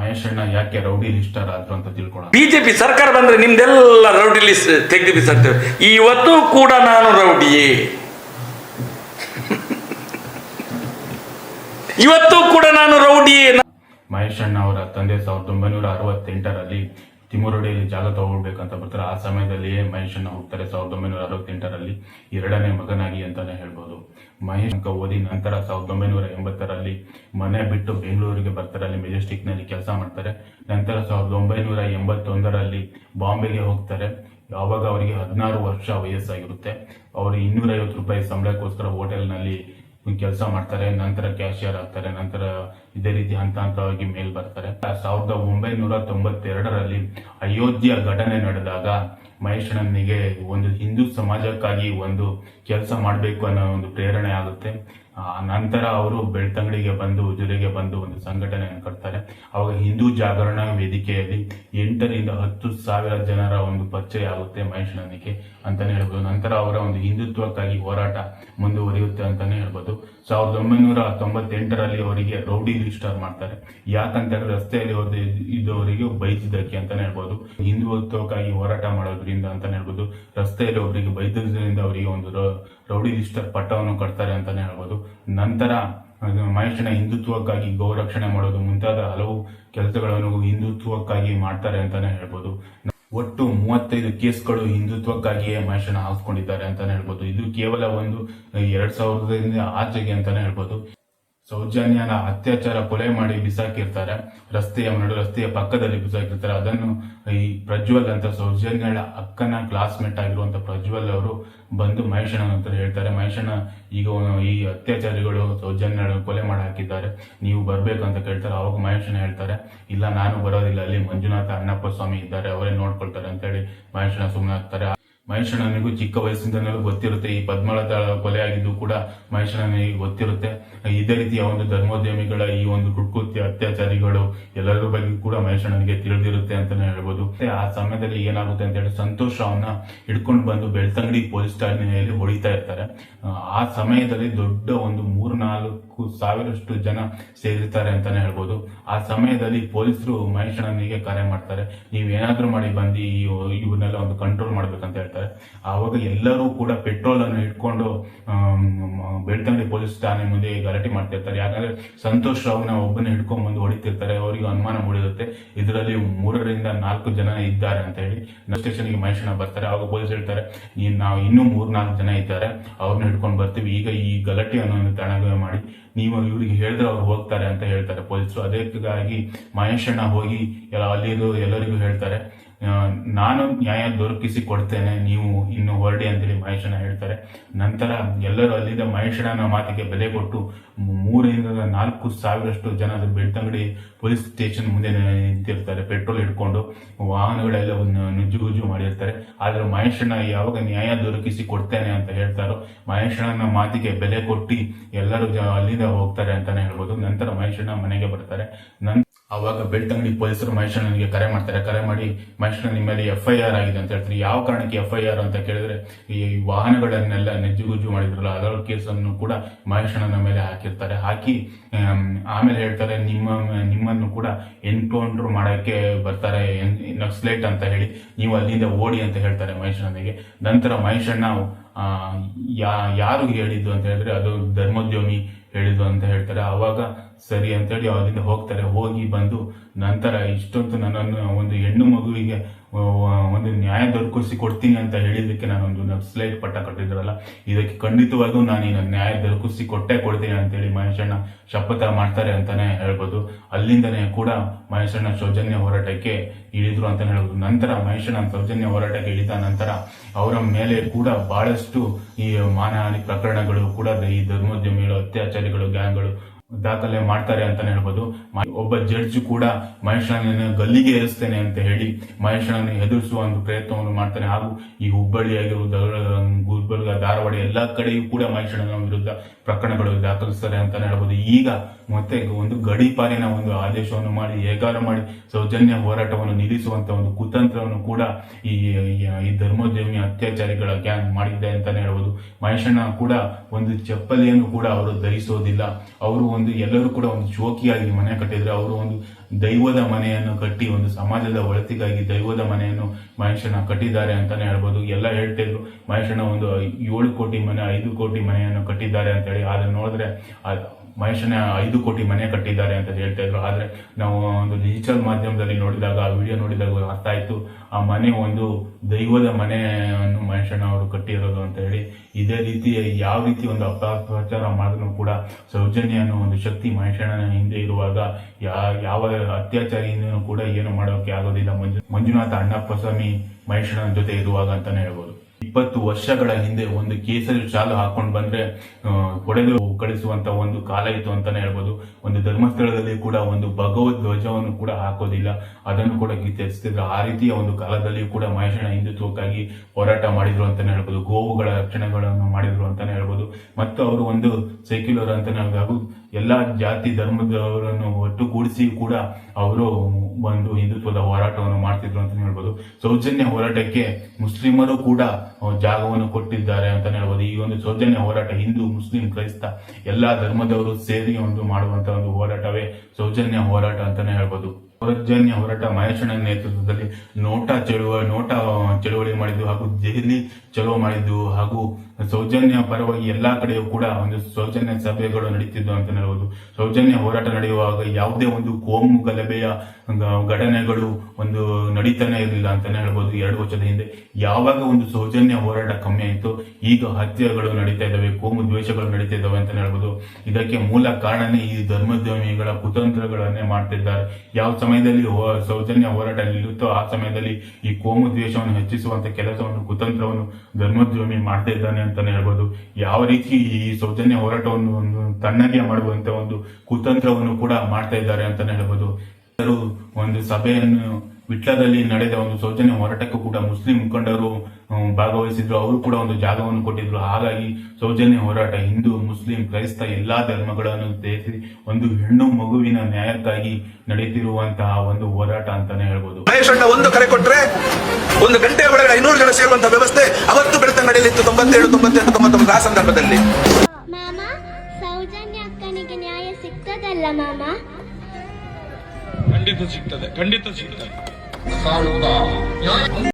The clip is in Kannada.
ಮಹೇಶಣ್ಣ ಯಾಕೆ ರೌಡಿ ಲಿಸ್ಟರ್ ಆದ್ರು ಅಂತ ತಿಳ್ಕೊಳ್ಳೋಣ ಬಿಜೆಪಿ ಸರ್ಕಾರ ಬಂದ್ರೆ ನಿಮ್ದೆಲ್ಲ ರೌಡಿ ಲಿಸ್ಟ್ ತೆಗೆದು ಬಿಸಾಕ್ತೇವೆ. ಇವತ್ತು ಕೂಡ ನಾನು ರೌಡಿಯೇ. ಇವತ್ತು ಕೂಡ ನಾನು ರೌಡಿಯೇ. ಮಹೇಶಣ್ಣ ಅವರ ತಂದೆ ಸಾವಿರದ ಒಂಬೈನೂರ ಅರವತ್ತೆಂಟರಲ್ಲಿ ತಿಮುರುಡಿಯಲ್ಲಿ ಜಾಗ ತಗೊಳ್ಬೇಕಂತ ಬರ್ತಾರೆ. ಆ ಸಮಯದಲ್ಲಿಯೇ ಮಹೇಶನ್ನ ಹೋಗ್ತಾರೆ. ಸಾವಿರದ ಒಂಬೈನೂರ ಅರವತ್ತೆಂಟರಲ್ಲಿ ಎರಡನೇ ಮಗನಾಗಿ ಅಂತಾನೆ ಹೇಳ್ಬೋದು. ಮಹೇಶ್ ಓದಿ ನಂತರ ಸಾವಿರದ ಒಂಬೈನೂರ ಎಂಬತ್ತರಲ್ಲಿ ಮನೆ ಬಿಟ್ಟು ಬೆಂಗಳೂರಿಗೆ ಬರ್ತಾರೆ. ಅಲ್ಲಿ ಮೆಜೆಸ್ಟಿಕ್ನಲ್ಲಿ ಕೆಲಸ ಮಾಡ್ತಾರೆ. ನಂತರ ಸಾವಿರದ ಒಂಬೈನೂರ ಎಂಬತ್ತೊಂದರಲ್ಲಿ ಬಾಂಬೆಗೆ ಹೋಗ್ತಾರೆ. ಯಾವಾಗ ಅವರಿಗೆ ಹದಿನಾರು ವರ್ಷ ವಯಸ್ಸಾಗಿರುತ್ತೆ. ಅವರು ಇನ್ನೂರೈವತ್ತು ರೂಪಾಯಿ ಸಂಬಳಕ್ಕೋಸ್ಕರ ಹೋಟೆಲ್ನಲ್ಲಿ ಕೆಲಸ ಮಾಡ್ತಾರೆ, ನಂತರ ಕ್ಯಾಶಿಯರ್ ಆಗ್ತಾರೆ, ನಂತರ ಇದೇ ರೀತಿ ಹಂತ ಹಂತವಾಗಿ ಮೇಲ್ ಬರ್ತಾರೆ. ಸಾವಿರದ ಒಂಬೈನೂರ ತೊಂಬತ್ತೆರಡರಲ್ಲಿ ಅಯೋಧ್ಯ ಘಟನೆ ನಡೆದಾಗ ಮಹೇಶಣ್ಣನಿಗೆ ಒಂದು ಹಿಂದೂ ಸಮಾಜಕ್ಕಾಗಿ ಒಂದು ಕೆಲಸ ಮಾಡಬೇಕು ಅನ್ನೋ ಒಂದು ಪ್ರೇರಣೆ ಆಗುತ್ತೆ. ನಂತರ ಅವರು ಬೆಳ್ತಂಗಡಿಗೆ ಬಂದು, ಉಜಿರೆಗೆ ಬಂದು ಒಂದು ಸಂಘಟನೆಯನ್ನು ಕಟ್ತಾರೆ. ಅವಾಗ ಹಿಂದೂ ಜಾಗರಣ ವೇದಿಕೆಯಲ್ಲಿ ಎಂಟರಿಂದ ಹತ್ತು ಸಾವಿರ ಜನರ ಒಂದು ಪರಿಚಯ ಆಗುತ್ತೆ ಮಹೇಶಣ್ಣನಿಗೆ ಅಂತಾನೆ ಹೇಳ್ಬೋದು. ನಂತರ ಅವರ ಒಂದು ಹಿಂದುತ್ವಕ್ಕಾಗಿ ಹೋರಾಟ ಮುಂದುವರಿಯುತ್ತೆ ಅಂತಾನೆ ಹೇಳ್ಬೋದು. ಸಾವಿರದ ಒಂಬೈನೂರ ತೊಂಬತ್ತೆಂಟರಲ್ಲಿ ಅವರಿಗೆ ರೌಡಿ ರಿಜಿಸ್ಟರ್ ಮಾಡ್ತಾರೆ. ಯಾಕಂತ ಹೇಳಿದ್ರೆ ರಸ್ತೆಯಲ್ಲಿ ಅವ್ರದ್ದು ಇದ್ದವರಿಗೆ ಬೈದಿದ್ದಕ್ಕೆ ಅಂತಾನೆ ಹೇಳ್ಬೋದು. ಹಿಂದುತ್ವಕ್ಕಾಗಿ ಹೋರಾಟ ಮಾಡೋದ್ರಿಂದ ಅಂತಾನೆ ಹೇಳ್ಬೋದು. ರಸ್ತೆಯಲ್ಲಿ ಅವರಿಗೆ ಬೈದಿದ್ದರಿಂದ ಅವರಿಗೆ ಒಂದು ರೌಡಿ ರಿಜಿಸ್ಟರ್ ಪಟ್ಟವನ್ನು ಕಟ್ತಾರೆ ಅಂತಾನೆ ಹೇಳ್ಬೋದು. ನಂತರ ಮಹೇಶನ ಹಿಂದುತ್ವಕ್ಕಾಗಿ ಗೌರಕ್ಷಣೆ ಮಾಡೋದು, ಮುಂತಾದ ಹಲವು ಕೆಲಸಗಳನ್ನು ಹಿಂದುತ್ವಕ್ಕಾಗಿ ಮಾಡ್ತಾರೆ ಅಂತಾನೆ ಹೇಳ್ಬೋದು. ಒಟ್ಟು ಮೂವತ್ತೈದು ಕೇಸ್ಗಳು ಹಿಂದುತ್ವಕ್ಕಾಗಿಯೇ ಮಹೇಶನ ಹಾಕಿಕೊಂಡಿದ್ದಾರೆ ಅಂತಾನೆ ಹೇಳ್ಬೋದು. ಇದು ಕೇವಲ ಒಂದು, ಎರಡ್ ಸಾವಿರದಿಂದ ಆಚೆಗೆ ಅಂತಾನೆ ಹೇಳ್ಬೋದು. ಸೌಜನ್ಯನ ಅತ್ಯಾಚಾರ ಕೊಲೆ ಮಾಡಿ ಬಿಸಾಕಿರ್ತಾರೆ. ರಸ್ತೆಯ ನಡು ರಸ್ತೆಯ ಪಕ್ಕದಲ್ಲಿ ಬಿಸಾಕಿರ್ತಾರೆ. ಅದನ್ನು ಈ ಪ್ರಜ್ವಲ್ ಅಂತ ಸೌಜನ್ಯಳ ಅಕ್ಕನ ಕ್ಲಾಸ್ಮೇಟ್ ಆಗಿರುವಂತ ಪ್ರಜ್ವಲ್ ಅವರು ಬಂದು ಮಹೇಶನ ಅಂತ ಹೇಳ್ತಾರೆ. ಮಹೇಶನ ಈಗ ಈ ಅತ್ಯಾಚಾರಿಗಳು ಸೌಜನ್ಯಳ ಕೊಲೆ ಮಾಡಿ ಹಾಕಿದ್ದಾರೆ. ನೀವು ಬರಬೇಕು ಅಂತ ಕೇಳ್ತಾರೆ. ಅವಾಗ ಮಹೇಶನ ಹೇಳ್ತಾರೆ, ಇಲ್ಲ, ನಾನು ಬರೋದಿಲ್ಲ. ಅಲ್ಲಿ ಮಂಜುನಾಥ ಅಣ್ಣಪ್ಪ ಸ್ವಾಮಿ ಇದ್ದಾರೆ. ಅವರೇ ನೋಡ್ಕೊಳ್ತಾರೆ ಅಂತೇಳಿ ಮಹೇಶನ ಸುಮ್ಮನೆ ಆಗ್ತಾರೆ ಮಹೇಶಣ್ಣನಿಗೂ ಚಿಕ್ಕ ವಯಸ್ಸಿಂದಲೂ ಗೊತ್ತಿರುತ್ತೆ ಈ ಪದ್ಮಳದ ಕೊಲೆ ಆಗಿದ್ದು ಕೂಡ ಮಹೇಶಣ್ಣನಿಗೆ ಗೊತ್ತಿರುತ್ತೆ. ಇದೇ ರೀತಿಯ ಒಂದು ಧರ್ಮೋದ್ಯಮಿಗಳ ಈ ಒಂದು ಕುಕೃತ್ಯ ಅತ್ಯಾಚಾರಿಗಳು ಎಲ್ಲರ ಬಗ್ಗೆ ಕೂಡ ಮಹೇಶಣ್ಣನಿಗೆ ತಿಳಿದಿರುತ್ತೆ ಅಂತಾನೆ ಹೇಳ್ಬೋದು. ಆ ಸಮಯದಲ್ಲಿ ಏನಾಗುತ್ತೆ ಅಂತ ಹೇಳಿ ಸಂತೋಷ್ ಅವನ್ನ ಹಿಡ್ಕೊಂಡು ಬಂದು ಬೆಳ್ತಂಗಡಿ ಪೊಲೀಸ್ ಠಾಣೆಯಲ್ಲಿ ಹೊಡಿತಾ ಇರ್ತಾರೆ. ಆ, ಸಮಯದಲ್ಲಿ ದೊಡ್ಡ ಒಂದು ಮೂರ್ ನಾಲ್ಕು ಸಾವಿರಷ್ಟು ಜನ ಸೇರಿರ್ತಾರೆ ಅಂತಾನೆ ಹೇಳ್ಬೋದು. ಆ ಸಮಯದಲ್ಲಿ ಪೊಲೀಸರು ಮಹೇಶಣ್ಣನಿಗೆ ಕರೆ ಮಾಡ್ತಾರೆ. ನೀವೇನಾದ್ರೂ ಮಾಡಿ ಬಂದು ಈ ಇವನ್ನೆಲ್ಲ ಒಂದು ಕಂಟ್ರೋಲ್ ಮಾಡ್ಬೇಕಂತ ಹೇಳ್ತಾರೆ. ಆವಾಗ ಎಲ್ಲರೂ ಕೂಡ ಪೆಟ್ರೋಲ್ ಅನ್ನು ಇಟ್ಕೊಂಡು ಬೆಳ್ತಂಗಡಿ ಪೊಲೀಸ್ ಠಾಣೆ ಮುಂದೆ ಗಲಾಟೆ ಮಾಡ್ತಿರ್ತಾರೆ. ಯಾಕಂದ್ರೆ ಸಂತೋಷ್ ರಾವ್ನ ಒಬ್ಬನ ಹಿಡ್ಕೊಂಡ್ ಬಂದು ಹೊಡಿತಿರ್ತಾರೆ. ಅವರಿಗೆ ಅನುಮಾನ ಮೂಡಿರುತ್ತೆ. ಇದರಲ್ಲಿ ಮೂರರಿಂದ ನಾಲ್ಕು ಜನ ಇದ್ದಾರೆ ಅಂತ ಹೇಳಿ ಸ್ಟೇಷನ್ಗೆ ಮಹೇಶಣ್ಣ ಬರ್ತಾರೆ. ಅವಾಗ ಪೊಲೀಸ್ ಹೇಳ್ತಾರೆ ನಾವು ಇನ್ನೂ ಮೂರ್ ನಾಲ್ಕು ಜನ ಇದ್ದಾರೆ. ಅವ್ರನ್ನ ಹಿಡ್ಕೊಂಡು ಬರ್ತೀವಿ. ಈಗ ಈ ಗಲಾಟೆಯನ್ನು ತಣಗ ಮಾಡಿ ನೀವು ಇವ್ರಿಗೆ ಹೇಳಿದ್ರೆ ಅವ್ರು ಹೋಗ್ತಾರೆ ಅಂತ ಹೇಳ್ತಾರೆ ಪೊಲೀಸರು. ಅದಕ್ಕಾಗಿ ಮಹೇಶಣ್ಣ ಹೋಗಿ ಎಲ್ಲ ಅಲ್ಲಿರೋ ಎಲ್ಲರಿಗೂ ಹೇಳ್ತಾರೆ. ನಾನು ನ್ಯಾಯ ದೊರಕಿಸಿ ಕೊಡ್ತೇನೆ ನೀವು ಇನ್ನು ಹೊರಡಿ ಅಂತೇಳಿ ಮಹೇಶಣ್ಣ ಹೇಳ್ತಾರೆ. ನಂತರ ಎಲ್ಲರೂ ಅಲ್ಲಿದ್ದ ಮಹೇಶಣ್ಣನ ಮಾತಿಗೆ ಬೆಲೆ ಕೊಟ್ಟು ಮೂರರಿಂದ ನಾಲ್ಕು ಸಾವಿರಷ್ಟು ಜನ ಬೆಳ್ತಂಗಡಿ ಪೊಲೀಸ್ ಸ್ಟೇಷನ್ ಮುಂದೆ ನಿಂತಿರ್ತಾರೆ, ಪೆಟ್ರೋಲ್ ಇಟ್ಕೊಂಡು ವಾಹನಗಳೆಲ್ಲ ಒಂದು ನುಜ್ಜುಗುಜ್ಜು ಮಾಡಿರ್ತಾರೆ. ಆದ್ರೆ ಮಹೇಶಣ್ಣ ಯಾವಾಗ ನ್ಯಾಯ ದೊರಕಿಸಿ ಕೊಡ್ತೇನೆ ಅಂತ ಹೇಳ್ತಾರೋ, ಮಹೇಶಣ್ಣನ ಮಾತಿಗೆ ಬೆಲೆ ಕೊಟ್ಟು ಎಲ್ಲರೂ ಅಲ್ಲಿಂದ ಹೋಗ್ತಾರೆ ಅಂತಾನೆ ಹೇಳ್ಬೋದು. ನಂತರ ಮಹೇಶಣ್ಣ ಮನೆಗೆ ಬರ್ತಾರೆ. ನಂತರ ಅವಾಗ ಬೆಳ್ತಂಗಡಿ ಪೊಲೀಸರು ಮಹೇಶಣ್ಣನಿಗೆ ಕರೆ ಮಾಡ್ತಾರೆ. ಕರೆ ಮಾಡಿ, ಮಹೇಶಣ್ಣ ನಿಮ್ಮ ಮೇಲೆ ಎಫ್ ಐ ಆರ್ ಆಗಿದೆ ಅಂತ ಹೇಳ್ತಾರೆ. ಯಾವ ಕಾರಣಕ್ಕೆ ಎಫ್ ಐ ಆರ್ ಅಂತ ಕೇಳಿದ್ರೆ, ಈ ವಾಹನಗಳನ್ನೆಲ್ಲ ನೆಜ್ಜುಗುಜ್ಜು ಮಾಡಿದ್ರಲ್ಲ, ಅದರ ಕೇಸನ್ನು ಕೂಡ ಮಹೇಶಣ್ಣನ ಮೇಲೆ ಹಾಕಿರ್ತಾರೆ. ಹಾಕಿ ಆಮೇಲೆ ಹೇಳ್ತಾರೆ, ನಿಮ್ಮ ನಿಮ್ಮ ನಿಮ್ಮನ್ನು ಕೂಡ ಎನ್ಕೌಂಟರ್ ಮಾಡೋಕ್ಕೆ ಬರ್ತಾರೆ ನಕ್ಸ್ಲೇಟ್ ಅಂತ ಹೇಳಿ ನೀವು ಅಲ್ಲಿಂದ ಓಡಿ ಅಂತ ಹೇಳ್ತಾರೆ ಮಹೇಶಣ್ಣನಿಗೆ ನಂತರ ಮಹೇಶಣ್ಣ ಯಾ, ಯಾರು ಹೇಳಿದ್ದು ಅಂತ ಹೇಳಿದ್ರೆ ಅದು ಧರ್ಮೋದ್ಯಮಿ ಹೇಳಿದ್ದು ಅಂತ ಹೇಳ್ತಾರೆ. ಅವಾಗ ಸರಿ ಅಂತೇಳಿ ಅಲ್ಲಿಂದ ಹೋಗ್ತಾರೆ. ಹೋಗಿ ಬಂದು ನಂತರ ಇಷ್ಟೊಂದು ನನ್ನನ್ನು ಒಂದು ಹೆಣ್ಣು ಮಗುವಿಗೆ ಒಂದು ನ್ಯಾಯ ದೊರಕಿಸಿ ಕೊಡ್ತೀನಿ ಅಂತ ಹೇಳಿದ್ದಕ್ಕೆ ನಾನೊಂದು ನಕ್ಸಲೈಟ್ ಪಟ್ಟ ಕಟ್ಟಿದ್ರಲ್ಲ, ಇದಕ್ಕೆ ಖಂಡಿತವಾಗೂ ನಾನು ಈ ನ್ಯಾಯ ದೊರಕಿಸಿ ಕೊಟ್ಟೆ ಕೊಡ್ತೀನಿ ಅಂತೇಳಿ ಮಹೇಶಣ್ಣ ಶಪಥ ಮಾಡ್ತಾರೆ ಅಂತಾನೆ ಹೇಳ್ಬೋದು. ಅಲ್ಲಿಂದನೇ ಕೂಡ ಮಹೇಶಣ್ಣ ಸೌಜನ್ಯ ಹೋರಾಟಕ್ಕೆ ಇಳಿದ್ರು ಅಂತಾನೆ ಹೇಳ್ಬೋದು. ನಂತರ ಮಹೇಶಣ್ಣ ಸೌಜನ್ಯ ಹೋರಾಟಕ್ಕೆ ಇಳಿದ ನಂತರ ಅವರ ಮೇಲೆ ಕೂಡ ಬಹಳಷ್ಟು ಈ ಮಾನಹಾನಿ ಪ್ರಕರಣಗಳು ಕೂಡ ಈ ಧರ್ಮೋದ್ಯಮಿಗಳು, ಅತ್ಯಾಚಾರಿಗಳು, ಗ್ಯಾಂಗ್ಗಳು ದಾಖಲೆ ಮಾಡ್ತಾರೆ ಅಂತಾನೆ ಹೇಳ್ಬೋದು. ಒಬ್ಬ ಜಡ್ಜ್ ಕೂಡ ಮಹೇಶಣ್ಣನ ಗಲ್ಲಿಗೆ ಏರಿಸ್ತೇನೆ ಅಂತ ಹೇಳಿ ಮಹೇಶಣ್ಣನ ಎದುರಿಸುವ ಒಂದು ಪ್ರಯತ್ನವನ್ನು ಮಾಡ್ತಾನೆ. ಹಾಗೂ ಈ ಹುಬ್ಬಳ್ಳಿ ಆಗಿರುವುದು ಗುಲ್ಬರ್ಗ, ಧಾರವಾಡ ಎಲ್ಲಾ ಕಡೆಯೂ ಕೂಡ ಮಹೇಶಣ್ಣನ ವಿರುದ್ಧ ಪ್ರಕರಣಗಳು ದಾಖಲಿಸ್ತಾರೆ ಅಂತಾನೆ ಹೇಳ್ಬೋದು. ಈಗ ಮತ್ತೆ ಒಂದು ಗಡಿಪಾರಿನ ಒಂದು ಆದೇಶವನ್ನು ಮಾಡಿ ಹೇಗಾರ ಮಾಡಿ, ಸೌಜನ್ಯ ಹೋರಾಟವನ್ನು ನಿಲ್ಲಿಸುವಂತ ಒಂದು ಕುತಂತ್ರವನ್ನು ಕೂಡ ಈ, ಈ- ಧರ್ಮೋದ್ಯಮಿ ಅತ್ಯಾಚಾರಿಗಳ ಗ್ಯಾಂಗ್ ಮಾಡಿದ್ದೆ ಅಂತಾನೆ ಹೇಳ್ಬೋದು. ಮಹೇಶಣ್ಣ ಕೂಡ ಒಂದು ಚಪ್ಪಲಿಯನ್ನು ಕೂಡ ಅವರು ಧರಿಸೋದಿಲ್ಲ. ಅವರು ಒಂದು, ಎಲ್ಲರೂ ಕೂಡ ಒಂದು ಶೋಕಿಯಾಗಿ ಮನೆ ಕಟ್ಟಿದ್ರೆ ಅವರು ಒಂದು ದೈವದ ಮನೆಯನ್ನು ಕಟ್ಟಿ, ಒಂದು ಸಮಾಜದ ಒಳತಿಗಾಗಿ ದೈವದ ಮನೆಯನ್ನು ಮಹೇಶಣ್ಣ ಕಟ್ಟಿದ್ದಾರೆ ಅಂತಾನೆ ಹೇಳ್ಬೋದು. ಎಲ್ಲ ಹೇಳ್ತಿದ್ರು. ಮಹೇಶಣ್ಣ ಒಂದು ಏಳು ಕೋಟಿ ಮನೆ, ಐದು ಕೋಟಿ ಮನೆಯನ್ನು ಕಟ್ಟಿದ್ದಾರೆ ಅಂತ ಹೇಳಿ. ಆದ್ರೆ ನೋಡಿದ್ರೆ ಮಹೇಶನ ಐದು ಕೋಟಿ ಮನೆ ಕಟ್ಟಿದ್ದಾರೆ ಅಂತ ಹೇಳ್ತಾ ಇದ್ರು. ಆದ್ರೆ ನಾವು ಒಂದು ಡಿಜಿಟಲ್ ಮಾಧ್ಯಮದಲ್ಲಿ ನೋಡಿದಾಗ, ಆ ವಿಡಿಯೋ ನೋಡಿದಾಗ ಅರ್ಥ ಆಯ್ತು. ಆ ಮನೆ ಒಂದು ದೈವದ ಮನೆಯನ್ನು ಮಹೇಶಣ್ಣ ಅವರು ಕಟ್ಟಿರೋದು ಅಂತ ಹೇಳಿ, ಇದೇ ರೀತಿ ಯಾವ ರೀತಿ ಒಂದು ಅಪಪ್ರಚಾರ ಮಾಡಿದ್ರು ಕೂಡ ಸೌಜನ್ಯ ಅನ್ನೋ ಒಂದು ಶಕ್ತಿ ಮಹೇಶಣ್ಣನ ಹಿಂದೆ ಇರುವಾಗ ಯಾವ ಅತ್ಯಾಚಾರಿಯನ್ನು ಕೂಡ ಏನು ಮಾಡೋಕೆ ಆಗೋದಿಲ್ಲ. ಮಂಜು, ಮಂಜುನಾಥ ಅಣ್ಣಪ್ಪ ಸ್ವಾಮಿ ಮಹೇಶಣ್ಣನ ಜೊತೆ ಇರುವಾಗ ಅಂತಾನೆ ಹೇಳ್ಬೋದು. ಇಪ್ಪತ್ತು ವರ್ಷಗಳ ಹಿಂದೆ ಒಂದು ಕೇಸರಿ ಶಾಲು ಹಾಕೊಂಡು ಬಂದ್ರೆ ಹೊಡೆದು ಕಳಿಸುವಂತ ಒಂದು ಕಾಲ ಇತ್ತು ಅಂತಾನೆ ಹೇಳ್ಬೋದು. ಒಂದು ಧರ್ಮಸ್ಥಳದಲ್ಲಿ ಕೂಡ ಒಂದು ಭಗವದ್ ಧ್ವಜವನ್ನು ಕೂಡ ಹಾಕೋದಿಲ್ಲ. ಅದನ್ನು ಕೂಡ ಗೀತರಿಸ್ತಿದ್ರು ಆ ರೀತಿಯ ಒಂದು ಕಾಲದಲ್ಲಿ ಕೂಡ ಮಹೇಶನ ಹಿಂದುತ್ವಕ್ಕಾಗಿ ಹೋರಾಟ ಮಾಡಿದ್ರು ಅಂತಾನೆ ಹೇಳ್ಬೋದು. ಗೋವುಗಳ ರಕ್ಷಣೆಗಳನ್ನು ಮಾಡಿದ್ರು ಅಂತಾನೆ ಹೇಳ್ಬೋದು. ಮತ್ತು ಅವರು ಒಂದು ಸೆಕ್ಯುಲರ್ ಅಂತಾನೆ ಹಾಗೂ ಎಲ್ಲಾ ಜಾತಿ ಧರ್ಮದವರನ್ನು ಒಟ್ಟುಗೂಡಿಸಿ ಕೂಡ ಅವರು ಒಂದು ಹಿಂದುತ್ವದ ಹೋರಾಟವನ್ನು ಮಾಡ್ತಿದ್ರು ಅಂತಾನೆ ಹೇಳ್ಬೋದು. ಸೌಜನ್ಯ ಹೋರಾಟಕ್ಕೆ ಮುಸ್ಲಿಮರು ಕೂಡ ಜಾಗವನ್ನು ಕೊಟ್ಟಿದ್ದಾರೆ ಅಂತಾನೆ ಹೇಳ್ಬೋದು. ಈ ಒಂದು ಸೌಜನ್ಯ ಹೋರಾಟ ಹಿಂದೂ, ಮುಸ್ಲಿಂ, ಕ್ರೈಸ್ತ ಎಲ್ಲಾ ಧರ್ಮದವರು ಸೇರಿ ಒಂದು ಮಾಡುವಂತ ಒಂದು ಹೋರಾಟವೇ ಸೌಜನ್ಯ ಹೋರಾಟ ಅಂತಾನೆ ಹೇಳ್ಬೋದು. ಸೌಜನ್ಯ ಹೋರಾಟ ಮಹೇಶನ ನೇತೃತ್ವದಲ್ಲಿ ನೋಟ ಚಳುವ, ನೋಟಾ ಚಳುವಳಿ ಮಾಡಿದ್ದು ಹಾಗೂ ದೆಹಲಿ ಚಲೋ ಮಾಡಿದ್ದು ಹಾಗೂ ಸೌಜನ್ಯ ಪರವಾಗಿ ಎಲ್ಲಾ ಕಡೆಯೂ ಕೂಡ ಒಂದು ಸೌಜನ್ಯ ಸಭೆಗಳು ನಡೀತಿದ್ದು ಅಂತ ಹೇಳ್ಬೋದು. ಸೌಜನ್ಯ ಹೋರಾಟ ನಡೆಯುವಾಗ ಯಾವುದೇ ಒಂದು ಕೋಮು ಗಲಭೆಯ ಘಟನೆಗಳು ಒಂದು ನಡೀತಾನೆ ಇರಲಿಲ್ಲ ಅಂತಾನೆ ಹೇಳ್ಬೋದು. ಎರಡು ವರ್ಷದ ಹಿಂದೆ ಯಾವಾಗ ಒಂದು ಸೌಜನ್ಯ ಹೋರಾಟ ಕಮ್ಮಿ ಆಯಿತು ಈಗ ಹತ್ಯೆಗಳು ನಡೀತಾ ಇದ್ದಾವೆ, ಕೋಮು ದ್ವೇಷಗಳು ನಡೀತಾ ಇದ್ದಾವೆ ಅಂತಾನೆ ಹೇಳ್ಬೋದು. ಇದಕ್ಕೆ ಮೂಲ ಕಾರಣನೇ ಈ ಧರ್ಮೋದ್ಯಮಿಗಳ ಕುತಂತ್ರಗಳನ್ನೇ ಮಾಡ್ತಿದ್ದಾರೆ. ಯಾವ ಸಮಯದಲ್ಲಿ ಸೌಜನ್ಯ ಹೋರಾಟ ನಿಲ್ಲುತ್ತೋ ಆ ಸಮಯದಲ್ಲಿ ಈ ಕೋಮು ದ್ವೇಷವನ್ನು ಹೆಚ್ಚಿಸುವಂತ ಕೆಲಸವನ್ನು, ಕುತಂತ್ರವನ್ನು ಧರ್ಮೋದ್ಯಮಿ ಮಾಡ್ತಾ ಇದ್ದಾನೆ ಅಂತಾನೆ ಹೇಳ್ಬೋದು. ಯಾವ ರೀತಿ ಈ ಸೌಜನ್ಯ ಹೋರಾಟವನ್ನು ತಣ್ಣಗೆ ಮಾಡುವಂತ ಒಂದು ಕುತಂತ್ರವನ್ನು ಕೂಡ ಮಾಡ್ತಾ ಇದ್ದಾರೆ ಅಂತಾನೆ ಹೇಳ್ಬೋದು. ಒಂದು ಸಭೆಯನ್ನು ವಿಟ್ಲದಲ್ಲಿ ನಡೆದ ಒಂದು ಸೌಜನ್ಯ ಹೋರಾಟಕ್ಕೂ ಕೂಡ ಮುಸ್ಲಿಂ ಮುಖಂಡರು ಭಾಗವಹಿಸಿದ್ರು. ಅವರು ಕೂಡ ಒಂದು ಜಾಗವನ್ನು ಕೊಟ್ಟಿದ್ರು. ಹಾಗಾಗಿ ಸೌಜನ್ಯ ಹೋರಾಟ ಹಿಂದೂ ಮುಸ್ಲಿಂ ಕ್ರೈಸ್ತ ಎಲ್ಲಾ ಧರ್ಮಗಳನ್ನು ಸೇರಿಸಿ ಒಂದು ಹೆಣ್ಣು ಮಗುವಿನ ನ್ಯಾಯಕ್ಕಾಗಿ ನಡೆಯುತ್ತಿರುವಂತಹ ಒಂದು ಹೋರಾಟ ಅಂತಾನೆ ಹೇಳ್ಬೋದು. ಒಂದು ಕರೆ ಕೊಟ್ರೆ ಒಂದು ಗಂಟೆ ಒಳಗಡೆ ಐನೂರು ಜನ ಸೇರುವಂತ ವ್ಯವಸ್ಥೆ ಅವತ್ತು ಬೆಳೆದ ನಡೆಯಲಿತ್ತು. ತೊಂಬತ್ತೇಳು ತೊಂಬತ್ತೆಂಟು ತೊಂಬತ್ತೊಂಬತ್ತು ಆ ಸಂದರ್ಭದಲ್ಲಿ. ಮಾಮ ಸೌಜನ್ಯ ಅಕ್ಕನಿಗೆ ನ್ಯಾಯ ಸಿಗ್ತದಲ್ಲ ಮಾಮ? ಖಂಡಿತ ಸಿಗ್ತದೆ. ಖಂಡಿತ ಸಿಗ್ತದೆ. 我操你妈